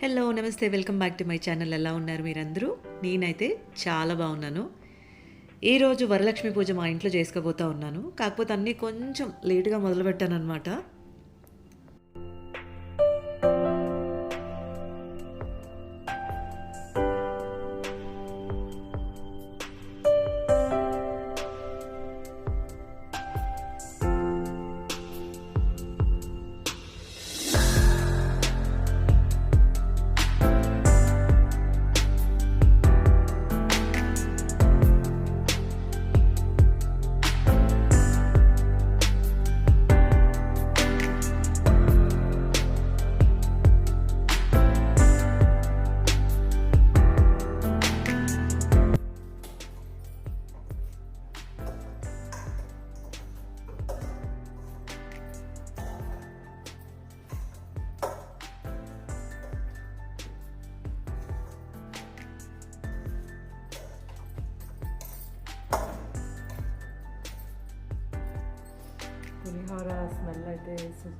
Hello నమస్తే welcome back to my channel ఎలా ఉన్నారు మీరందరూ? నేనైతే చాలా బాగున్నాను. ఈరోజు వరలక్ష్మి పూజ మా ఇంట్లో చేసుకోబోతా ఉన్నాను. కాకపోతే అన్నీ కొంచెం లేటుగా మొదలుపెట్టాను అనమాట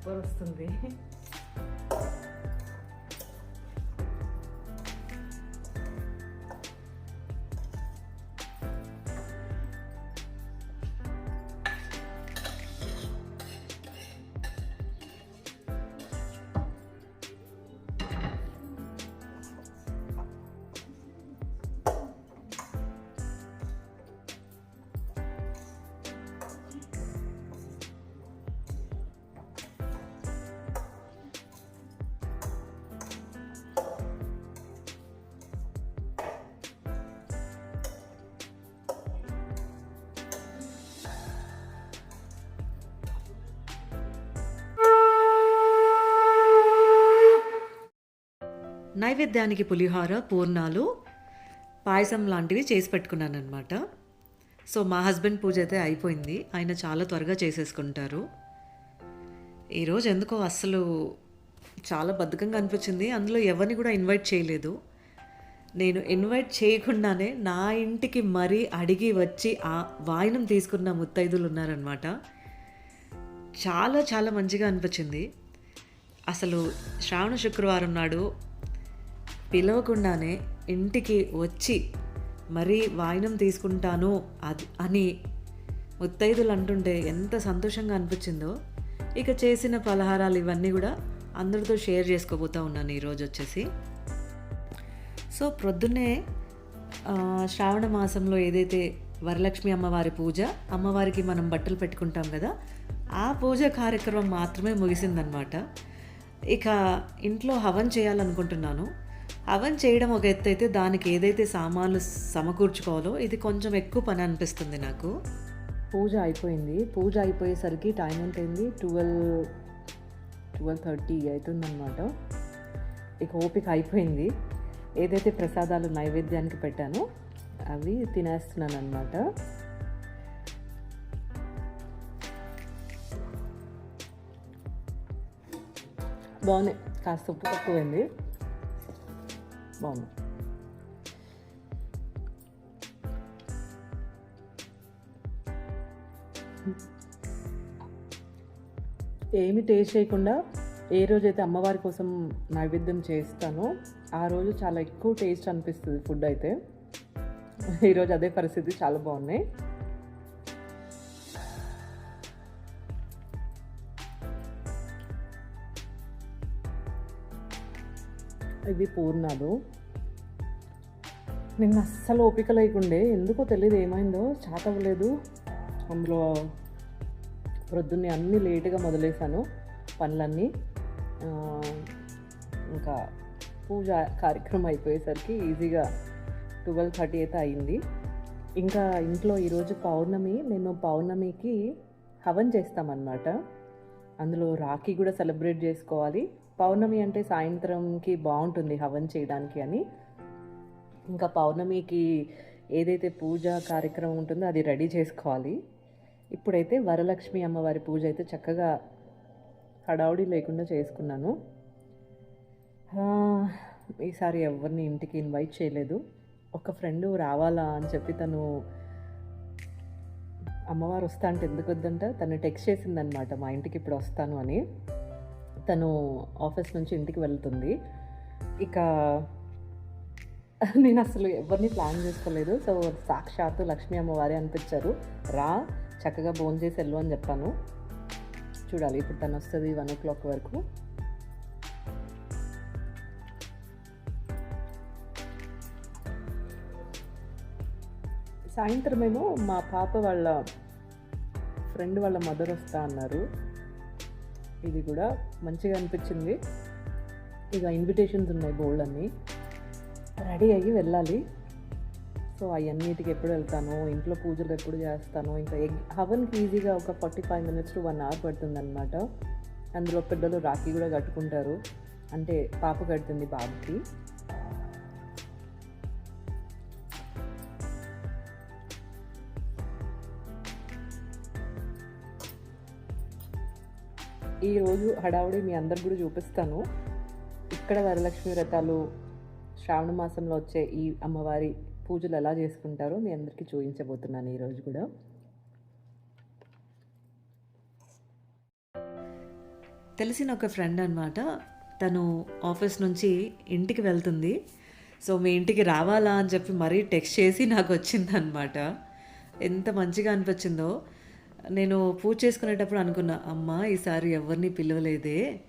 సూపర్ వస్తుంది. నైవేద్యానికి పులిహోర పూర్ణాలు పాయసం లాంటివి చేసి పెట్టుకున్నాను అనమాట సో మా హస్బెండ్ పూజ అయితే అయిపోయింది. ఆయన చాలా త్వరగా చేసేసుకుంటారు. ఈరోజు ఎందుకో అస్సలు చాలా బద్ధకంగా అనిపించింది. అందులో ఎవరిని కూడా ఇన్వైట్ చేయలేదు. నేను ఇన్వైట్ చేయకుండానే నా ఇంటికి మరీ అడిగి వచ్చి ఆ వాయినం తీసుకున్న ముత్తైదులు ఉన్నారనమాట చాలా చాలా మంచిగా అనిపించింది. అసలు శ్రావణ శుక్రవారం నాడు పిలవకుండానే ఇంటికి వచ్చి మరీ వాయినం తీసుకుంటాను అది అని ముత్తైదులు అంటుంటే ఎంత సంతోషంగా అనిపించిందో. ఇక చేసిన పలహారాలు ఇవన్నీ కూడా అందరితో షేర్ చేసుకోబోతా ఉన్నాను ఈరోజు వచ్చేసి. సో ప్రొద్దునే శ్రావణ మాసంలో ఏదైతే వరలక్ష్మి అమ్మవారి పూజ అమ్మవారికి మనం బట్టలు పెట్టుకుంటాం కదా ఆ పూజ కార్యక్రమం మాత్రమే ముగిసిందనమాట ఇక ఇంట్లో హవన్ చేయాలనుకుంటున్నాను. అవన్ చేయడం ఒక ఎత్తు అయితే దానికి ఏదైతే సామాన్లు సమకూర్చుకోవాలో ఇది కొంచెం ఎక్కువ పని అనిపిస్తుంది నాకు. పూజ అయిపోయింది. పూజ అయిపోయేసరికి టైం ఎంత అయింది ట్వెల్వ్ ట్వెల్వ్ థర్టీ అవుతుందన్నమాట. ఇక ఓపిక అయిపోయింది. ఏదైతే ప్రసాదాలు నైవేద్యానికి పెట్టానో అవి తినేస్తున్నాను అనమాట బాగున్నాయి. కాస్త ఉప్పు తక్కువైంది. బాగుంది ఏమి టేస్ట్ చేయకుండా ఏ రోజైతే అమ్మవారి కోసం నైవేద్యం చేస్తానో ఆ రోజు చాలా ఎక్కువ టేస్ట్ అనిపిస్తుంది ఫుడ్ అయితే. ఈరోజు అదే పరిస్థితి చాలా బాగున్నాయి. ఇది పూర్ణాలు. నిన్న అస్సలు ఓపిక లేకుండే. ఎందుకో తెలియదు ఏమైందో. చాత అవ్వలేదు. అందులో ప్రొద్దున్నే అన్నీ లేటుగా మొదలేశాను పనులన్నీ. ఇంకా పూజ కార్యక్రమం అయిపోయేసరికి ఈజీగా ట్వెల్వ్ థర్టీ అయితే అయింది. ఇంకా ఇంట్లో ఈరోజు పౌర్ణమి. మేము పౌర్ణమికి హవన్ చేస్తామన్నమాట. అందులో రాఖీ కూడా సెలబ్రేట్ చేసుకోవాలి. పౌర్ణమి అంటే సాయంత్రంకి బాగుంటుంది హవన్ చేయడానికి అని. ఇంకా పౌర్ణమికి ఏదైతే పూజ కార్యక్రమం ఉంటుందో అది రెడీ చేసుకోవాలి. ఇప్పుడైతే వరలక్ష్మి అమ్మవారి పూజ అయితే చక్కగా హడావుడి లేకుండా చేసుకున్నాను. ఈసారి ఎవరిని ఇంటికి ఇన్వైట్ చేయలేదు. ఒక ఫ్రెండ్ రావాలా అని చెప్పి తను అమ్మవారు వస్తా అంటే ఎందుకు వద్దంట? తను టెక్స్ట్ చేసిందనమాట మా ఇంటికి ఇప్పుడు వస్తాను అని. తను ఆఫీస్ నుంచి ఇంటికి వెళ్తుంది. ఇక నేను అసలు ఎవరిని ప్లాన్ చేసుకోలేదు. సో సాక్షాత్తు లక్ష్మీ అమ్మవారి అనిపించారు. రా చక్కగా భోజనం చేసి వెళ్ళు అని చెప్పాను. చూడాలి ఇప్పుడు తను వస్తుంది వన్ ఓ క్లాక్ వరకు. సాయంత్రం ఏమో మా పాప వాళ్ళ ఫ్రెండ్ వాళ్ళ మదర్ వస్తా అన్నారు. ఇది కూడా మంచిగా అనిపించింది. ఇక ఇన్విటేషన్స్ ఉన్నాయి బోల్డ్ అన్నీ. రెడీ అయ్యి వెళ్ళాలి. సో అవన్నిటికి ఎప్పుడు వెళ్తాను? ఇంట్లో పూజలు ఎప్పుడు చేస్తాను? ఇంకా ఎగ్ హవన్కి ఈజీగా ఒక forty five minutes to one hour పడుతుంది అనమాట అందులో పిల్లలు రాఖీ కూడా కట్టుకుంటారు. అంటే పాప కడుతుంది బాబుకి. ఈరోజు హడావుడి మీ అందరు కూడా చూపిస్తాను. ఇక్కడ వరలక్ష్మి వ్రతాలు శ్రావణ మాసంలో వచ్చే ఈ అమ్మవారి పూజలు ఎలా చేసుకుంటారో మీ అందరికీ చూపించబోతున్నాను ఈరోజు కూడా. తెలిసిన ఒక ఫ్రెండ్ అనమాట తను ఆఫీస్ నుంచి ఇంటికి వెళ్తుంది. సో మీ ఇంటికి రావాలా అని చెప్పి మరీ టెక్స్ట్ చేసి నాకు వచ్చిందనమాట ఎంత మంచిగా అనిపించిందో. నేను పూజ చేసుకునేటప్పుడు అనుకున్నా అమ్మ ఈసారి ఎవరిని పిలవలేదే.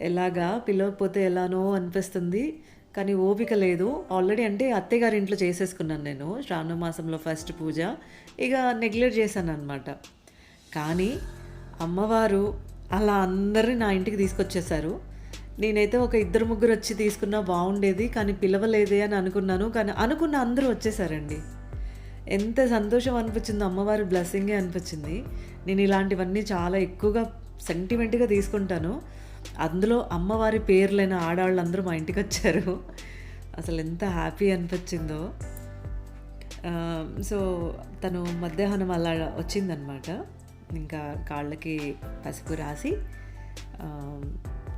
ఎలాగా? పిలవకపోతే ఎలానో అనిపిస్తుంది. కానీ ఓపిక లేదు. ఆల్రెడీ అంటే అత్తయ్యగారి ఇంట్లో చేసేసుకున్నాను నేను శ్రావణ మాసంలో ఫస్ట్ పూజ. ఇక నెగ్లెక్ట్ చేశాను అనమాట కానీ అమ్మవారు అలా అందరినీ నా ఇంటికి తీసుకొచ్చేసారు నేనైతే ఒక ఇద్దరు ముగ్గురు వచ్చి తీసుకున్నా బాగుండేది కానీ పిలవలేదే అని అనుకున్నాను. కానీ అనుకున్న అందరూ వచ్చేసారండి. ఎంత సంతోషం అనిపించిందో అమ్మవారి బ్లెస్సింగే అనిపించింది. నేను ఇలాంటివన్నీ చాలా ఎక్కువగా సెంటిమెంట్గా తీసుకుంటాను. అందులో అమ్మవారి పేర్లైన ఆడవాళ్ళందరూ మా ఇంటికి వచ్చారు. అసలు ఎంత హ్యాపీ అనిపించిందో. సో తను మధ్యాహ్నం అలా వచ్చిందనమాట ఇంకా కాళ్ళకి పసుపు రాసి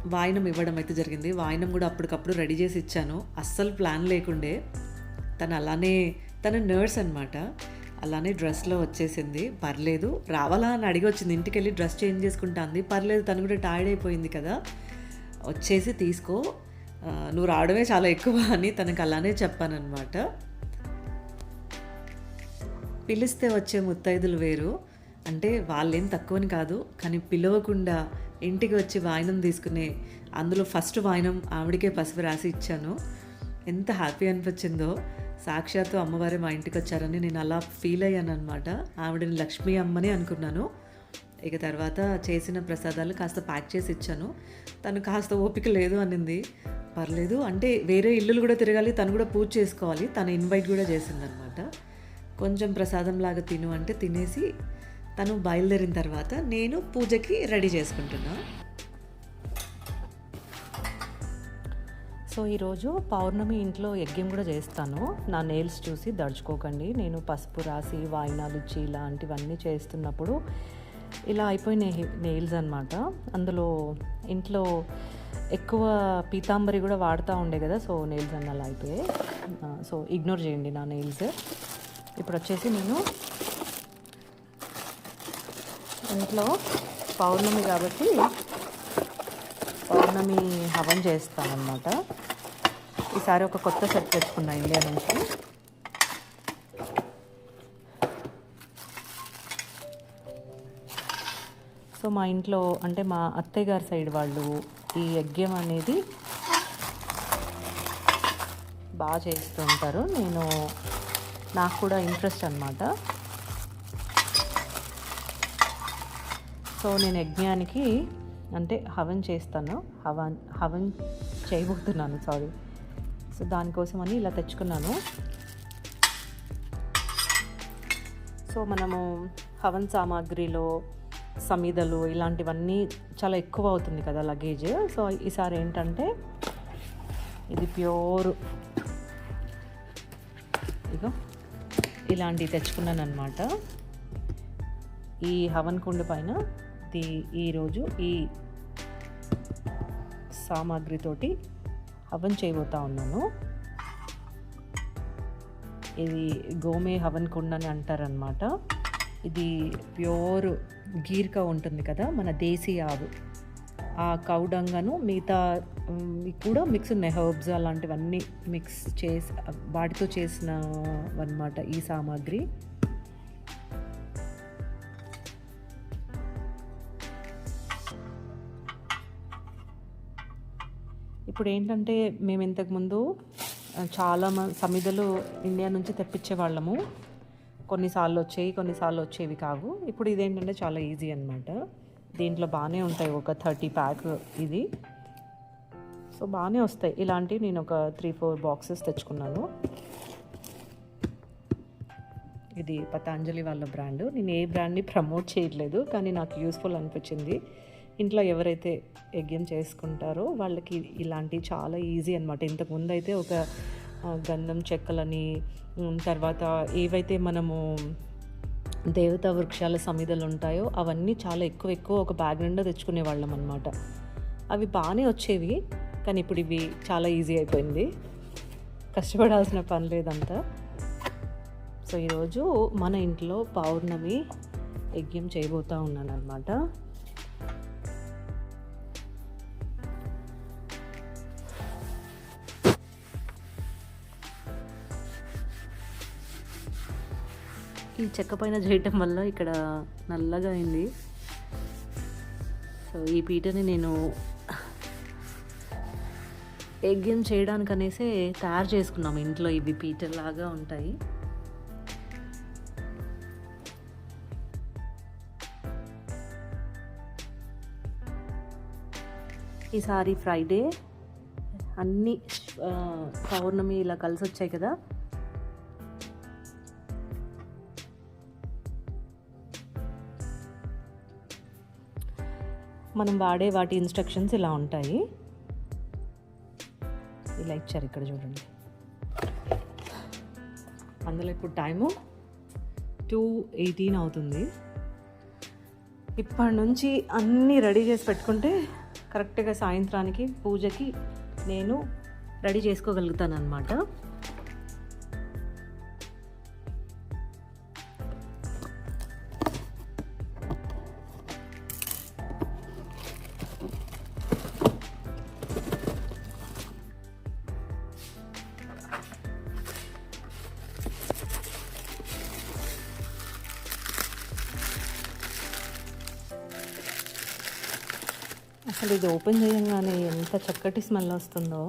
వాయినం ఇవ్వడం అయితే జరిగింది. వాయినం కూడా అప్పటికప్పుడు రెడీ చేసి ఇచ్చాను. అస్సలు ప్లాన్ లేకుండే. తను అలానే తన నర్స్ అనమాట అలానే డ్రెస్లో వచ్చేసింది. పర్లేదు రావాలా అని అడిగి వచ్చింది ఇంటికి వెళ్ళి డ్రెస్ చేంజ్ చేసుకుంటా అంది పర్లేదు తను కూడా టైర్డ్ అయిపోయింది కదా. వచ్చేసి తీసుకో. నువ్వు రావడమే చాలా ఎక్కువ అని తనకు అలానే చెప్పానన్నమాట. పిలిస్తే వచ్చే ముత్తైదులు వేరు. అంటే వాళ్ళేం తక్కువని కాదు. కానీ పిలవకుండా ఇంటికి వచ్చి వాయినం తీసుకునే అందులో ఫస్ట్ వాయినం ఆవిడకే పసుపు రాసి ఇచ్చాను. ఎంత హ్యాపీ అనిపించిందో. సాక్షాత్తు అమ్మవారే మా ఇంటికి వచ్చారని నేను అలా ఫీల్ అయ్యాను అనమాట ఆవిడని లక్ష్మీ అమ్మని అనుకున్నాను. ఇక తర్వాత చేసిన ప్రసాదాలు కాస్త ప్యాక్ చేసి ఇచ్చాను. తను కాస్త ఓపిక లేదు అనింది. పర్లేదు అంటే వేరే ఇల్లులు కూడా తిరగాలి తను కూడా పూజ చేసుకోవాలి తను ఇన్వైట్ కూడా చేసిందనమాట కొంచెం ప్రసాదం లాగా తిను అంటే తినేసి తను బయలుదేరిన తర్వాత నేను పూజకి రెడీ చేసుకుంటున్నాను సో ఈరోజు పౌర్ణమి ఇంట్లో యజ్ఞం కూడా చేస్తాను. నా నెయిల్స్ చూసి దడుచుకోకండి. నేను పసుపు రాసి వాయినాలు ఇచ్చి ఇలాంటివన్నీ చేస్తున్నప్పుడు ఇలా అయిపోయినాయి నెయిల్స్ అనమాట అందులో ఇంట్లో ఎక్కువ పీతాంబరి కూడా వాడుతూ ఉండే కదా సో నెయిల్స్ అన్న అలా అయిపోయాయి. సో ఇగ్నోర్ చేయండి నా నెయిల్స్ ఇప్పుడు వచ్చేసి నేను ఇంట్లో పౌర్ణమి కాబట్టి పౌర్ణమి హవన్ చేస్తానన్నమాట. ఈసారి ఒక కొత్త సెట్ తెచ్చుకున్నా ఇండియా నుంచి. సో మా ఇంట్లో అంటే మా అత్తయ్య గారి సైడ్ వాళ్ళు ఈ యజ్ఞం అనేది బాగా చేస్తూ ఉంటారు. నేను నాకు కూడా ఇంట్రెస్ట్ అనమాట సో నేను యజ్ఞానికి అంటే హవన్ చేస్తాను. హవన్ హవన్ చేయబోతున్నాను సారీ సో దానికోసమని ఇలా తెచ్చుకున్నాను. సో మనము హవన్ సామాగ్రిలో సమీదలు ఇలాంటివన్నీ చాలా ఎక్కువ అవుతుంది కదా లగేజ్. సో ఈసారి ఏంటంటే ఇది ప్యూర్ ఇగో ఇలాంటివి తెచ్చుకున్నాను అనమాట ఈ హవన్ కుండ పైన ది ఈరోజు ఈ సామాగ్రితోటి హవన్ చేయబోతా ఉన్నాను. ఇది గోమే హవన్ కుండ అని అంటారనమాట ఇది ప్యూర్ గీర్గా ఉంటుంది కదా మన దేశీ ఆవు. ఆ కౌడంగను మిగతా కూడా మిక్స్ ఉన్నాయి. హర్బ్స్ అలాంటివన్నీ మిక్స్ చేసి వాటితో చేసిన అన్నమాట ఈ సామాగ్రి. ఇప్పుడు ఏంటంటే మేము ఇంతకుముందు చాలా మ సమిధలు ఇండియా నుంచి తెప్పించే వాళ్ళము కొన్నిసార్లు వచ్చేవి కొన్నిసార్లు వచ్చేవి కావు. ఇప్పుడు ఇదేంటంటే చాలా ఈజీ అనమాట దీంట్లో బాగానే ఉంటాయి ఒక థర్టీ ప్యాక్ ఇది. సో బాగానే వస్తాయి. ఇలాంటివి నేను ఒక త్రీ ఫోర్ బాక్సెస్ తెచ్చుకున్నాను. ఇది పతాంజలి వాళ్ళ బ్రాండ్. నేను ఏ బ్రాండ్ని ప్రమోట్ చేయట్లేదు కానీ నాకు యూస్ఫుల్ అనిపించింది. ఇంట్లో ఎవరైతే యజ్ఞం చేసుకుంటారో వాళ్ళకి ఇలాంటివి చాలా ఈజీ అనమాట ఇంతకుముందు అయితే ఒక గంధం చెక్కలని తర్వాత ఏవైతే మనము దేవతా వృక్షాల సమిధలు ఉంటాయో అవన్నీ చాలా ఎక్కువ ఎక్కువ ఒక బ్యాగ్ నిండా తెచ్చుకునే వాళ్ళం అనమాట అవి బాగానే వచ్చేవి కానీ ఇప్పుడు ఇవి చాలా ఈజీ అయిపోయింది. కష్టపడాల్సిన పని లేదంతా. సో ఈరోజు మన ఇంట్లో పౌర్ణమి యజ్ఞం చేయబోతూ ఉన్నాను అనమాట ఈ చెక్క పైన చేయటం వల్ల ఇక్కడ నల్లగా అయింది. సో ఈ పీటని నేను యజ్ఞం చేయడానికి అనేసి తయారు చేసుకున్నాము. ఇంట్లో ఇవి పీటలాగా ఉంటాయి. ఈసారి ఫ్రైడే. అన్ని పౌర్ణమి ఇలా కలిసి వచ్చాయి కదా. మనం వాడే వాటి ఇన్స్ట్రక్షన్స్ ఇలా ఉంటాయి. ఇలా ఇచ్చారు ఇక్కడ చూడండి. అందులో ఇప్పుడు టైము టూ ఎయిటీన్ అవుతుంది. ఇప్పటి నుంచి అన్నీ రెడీ చేసి పెట్టుకుంటే కరెక్ట్గా సాయంత్రానికి పూజకి నేను రెడీ చేసుకోగలుగుతాను అనమాట అసలు ఇది ఓపెన్ చేయగానే ఎంత చక్కటి స్మెల్ వస్తుందో.